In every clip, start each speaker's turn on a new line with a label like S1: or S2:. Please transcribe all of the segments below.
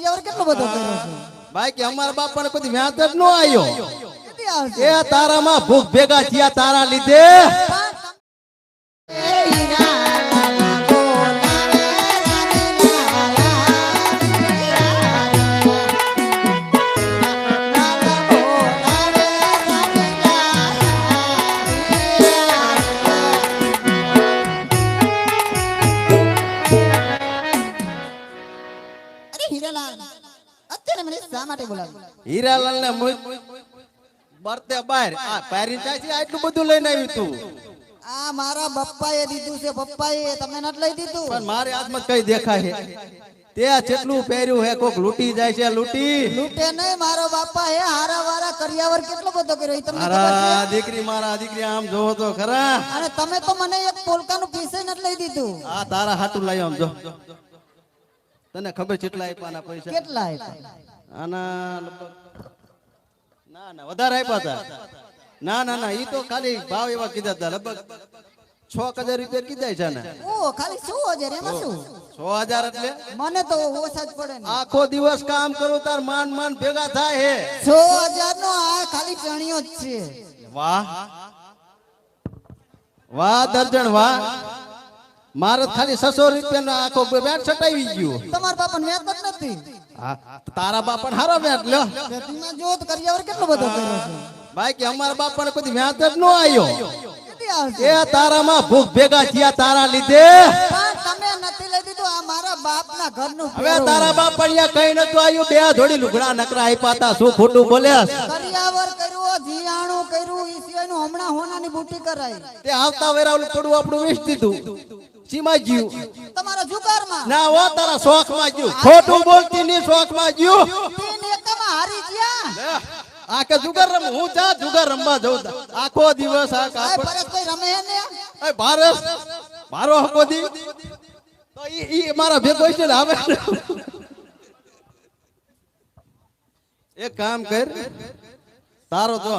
S1: કરિયાવર કેટલો બધો કર્યો છે?
S2: બાકી અમારા બાપાને કોઈ વ્યાજ જ ન આવ્યો એ તારામાં ભૂખ ભેગા થયા તારા લીધે.
S1: શા માટે બોલાવ્યો
S2: હીરાલાલ ને બરતે બહાર આ પેરી છે આટલું બધું લઈને આવ્યું તું.
S1: આ મારા બપ્પાએ દીધું છે બપ્પાએ તમે નથી લઈ દીધું?
S2: પણ મારે હાથમાં કઈ દેખાય છે? તે આ જેટલું પહેર્યું હે કોક લૂટી જાય છે લૂટી.
S1: લૂટે નહીં મારો બાપા હે હારા વારા કરિયાવર કેટલો બધો કર્યો એ તમને ખબર છે?
S2: દીકરી મારા દીકરી આમ જોવો તો ખરા.
S1: અને તમે તો મને એક પોલકાનું પીસે નથી લઈ દીધું.
S2: આ તારા હાટું લઈ આમ જો. તને ખબર કેટલા આપ્યા પૈસા?
S1: કેટલા આપ્યા
S2: આના ના ના વધારે આપ્યા હતા. ના ના ના ઈ તો ખાલી ભાવ એવા કીધા હતા. લગભગ છ હજાર રૂપિયા કીધા છે ને
S1: ઓ ખાલી છ હજાર એમાં શું?
S2: છ હજાર એટલે?
S1: મને તો ઓછા જ પડે
S2: આખો દિવસ કામ કરું તાર માન માન ભેગા થાય હે.
S1: છ હજાર નો આ ખાલી ચણિયો જ છે.
S2: વાહ. વાહ દર્જણ વાહ. મારે ખાલી સસો રૂપિયા આખો બેટ છટાવી ગયો.
S1: તમારા બાપા ને વ્યાજ જ નથી.
S2: તારા બાપા હારો બેટ લ્યો.
S1: ખેતીમાં જો તો કરિયાવર કેટલો બધો કર્યો છે.
S2: ભાઈ કે અમાર બાપા ને કોઈ વ્યાજ જ ન આવ્યો એ તારામાં ભૂખ ભેગા થયા તારા લીધે.
S1: તમે નથી લઈ દીધું આ મારા બાપના ઘરનું
S2: હવે તારા બાપ અહીંયા કઈ નતું આવ્યું. બે જોડી લુગડા નકરા આપ્યા હતા શું ખોટું બોલ્યા?
S1: કરિયાવર કર્યું જીયાણું કર્યું ઈ સિવાયનું હમણાં હોનાની બુટી કરાઈ.
S2: તે આવતા વેરા ઓલું થોડું આપણું વેચ દીધું.
S1: તમારા જુગારમાં.
S2: ના હો તારા શોખમાં જ્યું ખોટું બોલતી ની શોખમાં જ્યું
S1: તીન એકમાં હારી ગયા.
S2: આ કે જુગાર રમ હું જા જુગાર રમવા જઉં. આખો દિવસ આ
S1: પરેશભાઈ રમે ને?
S2: એ ભારસ મારો હકો દી. તો ઈ ઈ મારા ભેગો છે ને આવે એક કામ કર. તારો તો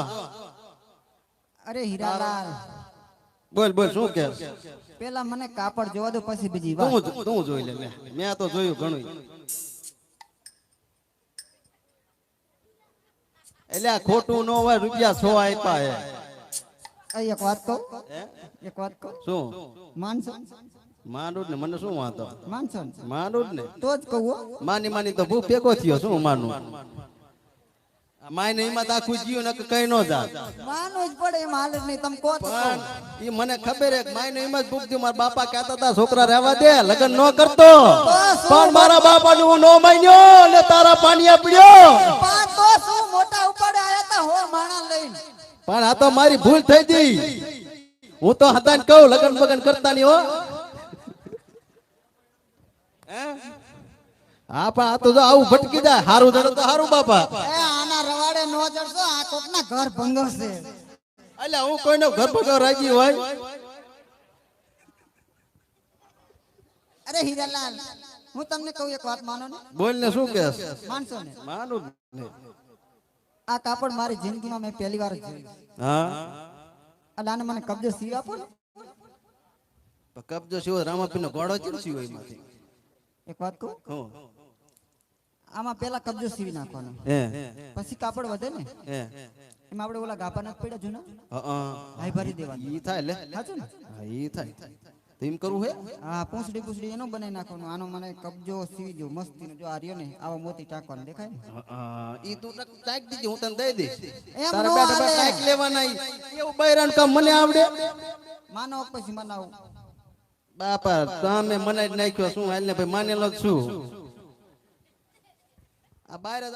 S1: અરે હીરાલાલ.
S2: બોલ બોલ શું કે?
S1: પેલા મને કાપડ જોવા દો પછી બીજી વાત.
S2: તું તું જોઈ લે. મેં તો જોયું ઘણું એટલે આ ખોટું નો હોય રૂપિયા છો આપ્યા હે.
S1: આ એક વાત કહું?
S2: હે?
S1: એક વાત કહું?
S2: શું?
S1: માનસો
S2: માનું ને મને શું વાંધો?
S1: માનસો ને?
S2: માનું ને?
S1: તો જ કહું
S2: માની માની તો ભૂખ ભેગો થયો શું માનું? માય ને એમાં આખું જીવ ને કઈ નો જાત.
S1: માનવું જ પડે એમ હાલ નહીં. તમે કહો
S2: પણ ઈ મને ખબર હે માય ને એમાં જ ભૂખ મારા બાપા કહેતા હતા છોકરા રહેવા દે લગ્ન ન કરતો. પણ મારા બાપા નું નો માન્યો ને તારા પાણી પીડ્યો.
S1: પણ તો શું મોટા ઉપાડે આયા તા હો માણા લઈને.
S2: પણ આ તો મારી ભૂલ થઈ ગઈ. હું તો હતા ને કહું લગન બગન કરતા નહીં હો. હા? પણ આ તો જો આવું ભટકી જાય. હારું જડો તો હારું બાપા.
S1: એ નો ચડશો આ કોકના ઘર ભંગવશે
S2: એટલે હું કોઈનો ઘર ભંગો રાજી હોય?
S1: અરે હીરાલાલ હું તમને કહું એક વાત માનો ને?
S2: બોલ ને શું કહેશ?
S1: માનશો ને?
S2: માનું
S1: આ કાપડ મારી જિંદગીમાં મેં પહેલી વાર જોયું.
S2: હા?
S1: એટલે આને મને કબજો સીવી આપો ને.
S2: કબજો સીવો રામાપીનો ગોળો શિવો એમાંથી?
S1: એક વાત કહું? આમાં પેલા કબજો સીવી નાખવાનો. પછી કાપડ વધે ને? એમાં આપણે ઓલા ગાપા નાખ પડ્યા જૂના? હાઈ ભરી દેવાનું
S2: ઈ થાય લે.
S1: સાચું ને?
S2: ઈ થાય. તો એમ કરવું હે?
S1: હા પૂંછડી પૂંછડી એનો બનાવી નાખવાનો. આનો મને કબજો સીવી જો મસ્તી જો આ રહ્યો ને આવો મોતી ટાંકવાનો. દેખાય ને?
S2: ઈ તું ટાંક દીજે હું તને દઈ દઈશ. તારે બે ડબ્બા ટાંક લેવાના એવું બૈરણ કામ મને આવડે?
S1: માનો પછી મનાવ.
S2: બાપા તમે મને જ નાખ્યો શું હાલ ને ભાઈ માનેલો છું. આ બાર જ